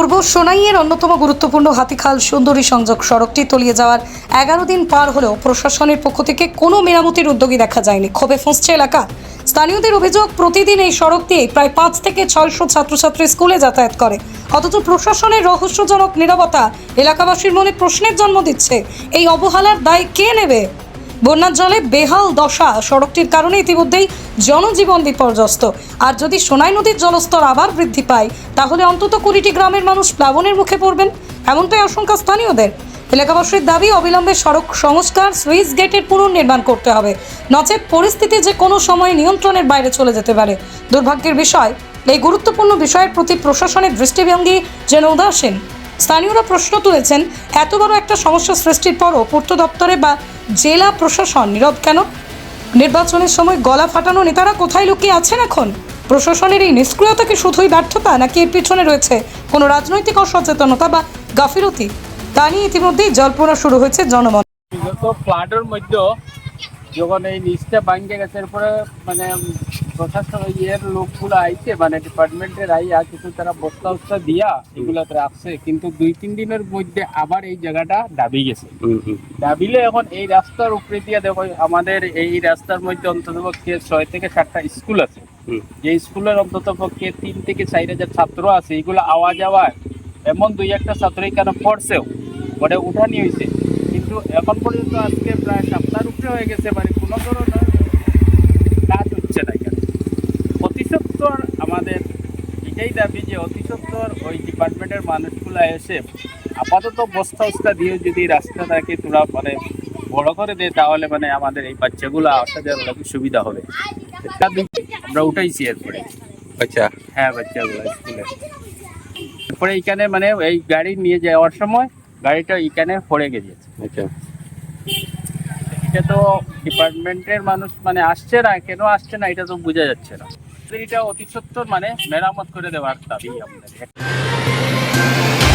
পূর্ব সোনাইয়ের অন্যতম গুরুত্বপূর্ণ হাতিখাল সুন্দরী সংযোগ সড়কটি তলিয়ে যাওয়ার এগারো দিন পার হলেও প্রশাসনের পক্ষ থেকে কোনো মেরামতির উদ্যোগী দেখা যায়নি। ক্ষোভে ফুঁসছে এলাকা। স্থানীয়দের অভিযোগ, প্রতিদিন এই সড়ক দিয়ে প্রায় পাঁচ থেকে ছয়শো ছাত্রছাত্রী স্কুলে যাতায়াত করে। অথচ প্রশাসনের রহস্যজনক নিরবতা এলাকাবাসীর মনে প্রশ্নের জন্ম দিচ্ছে। এই অবহেলার দায় কে নেবে? বন্যার জলে বেহাল দশা সড়কটির কারণে ইতিমধ্যেই জনজীবন বিপর্যস্ত। আর যদি সোনাই নদীর জলস্তর আবার বৃদ্ধি পায়, তাহলে অন্তত কুড়িটি গ্রামের মানুষ প্লাবনের মুখে পড়বেন, এমনটাই আশঙ্কা স্থানীয়দের। এলাকাবাসীর দাবি, অবিলম্বে সড়ক সংস্কার সুইচ গেটের পুনর্নির্মাণ করতে হবে। নচেত পরিস্থিতি যে কোনো সময় নিয়ন্ত্রণের বাইরে চলে যেতে পারে। দুর্ভাগ্যের বিষয়, এই গুরুত্বপূর্ণ বিষয়ের প্রতি প্রশাসনের দৃষ্টিভঙ্গি যেন উদাসীন। স্থানীয়রা প্রশ্ন তুলেছেন, এত বড় একটা সমস্যা সৃষ্টির পরও পূর্ত দপ্তরে বা জেলা প্রশাসন নীরব কেন? নির্বাচনের সময় গলা ফাটানো নেতারা কোথায় লুকিয়ে আছেন এখন? প্রশাসনের এই নিষ্ক্রিয়তা কি শুধুই ব্যর্থতা, নাকি এর পিছনে রয়েছে কোনো রাজনৈতিক অসচেতনতা বা গাফিলতি? তা নিয়ে ইতিমধ্যেই জল্পনা শুরু হয়েছে জনমত বিগত ফ্লাডের মধ্যে যখন এই নিচটা ভাঙ্গে গেছে, এরপরে মানে প্রশাসন ইয়ের লোকগুলো আইছে মানে ডিপার্টমেন্টের আইয়া কিছু তারা বস্তা উস্তা দিয়া এগুলা রাখছে কিন্তু দুই তিন দিনের মধ্যে আবার এই জায়গাটা দাবি গেছে। দাবিলে এখন এই রাস্তার উপরে দিয়ে দেখো আমাদের এই রাস্তার মধ্যে অন্তত পক্ষে ছয় থেকে সাতটা স্কুল আছে। যে স্কুলের অন্তত পক্ষে তিন থেকে চার হাজার ছাত্র আছে এগুলো আওয়া যাওয়ার এমন দুই একটা ছাত্র এখানে পড়ছেও? ওটা উঠানি হয়েছে কিন্তু এখন পর্যন্ত আজকে প্রায় সপ্তাহের উপরে হয়ে গেছে মানে কোনো ধরনের কাজ হচ্ছে না এখানে অতি সত্বর আমাদের এটাই দাবি যে অতি সত্বর ওই ডিপার্টমেন্টের মানুষগুলো এসে আপাতত বস্তা উস্তা দিয়ে যদি রাস্তাটাকে তোরা মানে বড় করে দেয় তাহলে মানে আমাদের এই বাচ্চাগুলো আসা যাওয়ার সুবিধা হবে। আমরা উঠাইছি এরপরে। আচ্ছা। হ্যাঁ বাচ্চাগুলো স্কুলে। তারপরে এখানে মানে এই গাড়ি নিয়ে যাওয়ার সময় গাড়িটা এখানে পড়ে গেছে। আচ্ছা। এটা তো ডিপার্টমেন্টের মানুষ মানে আসছে না কেন আসছে না এটা তো বোঝা যাচ্ছে না। এটা অতি সত্তর মানে মেরামত করে দেওয়ার দাবি আমাদের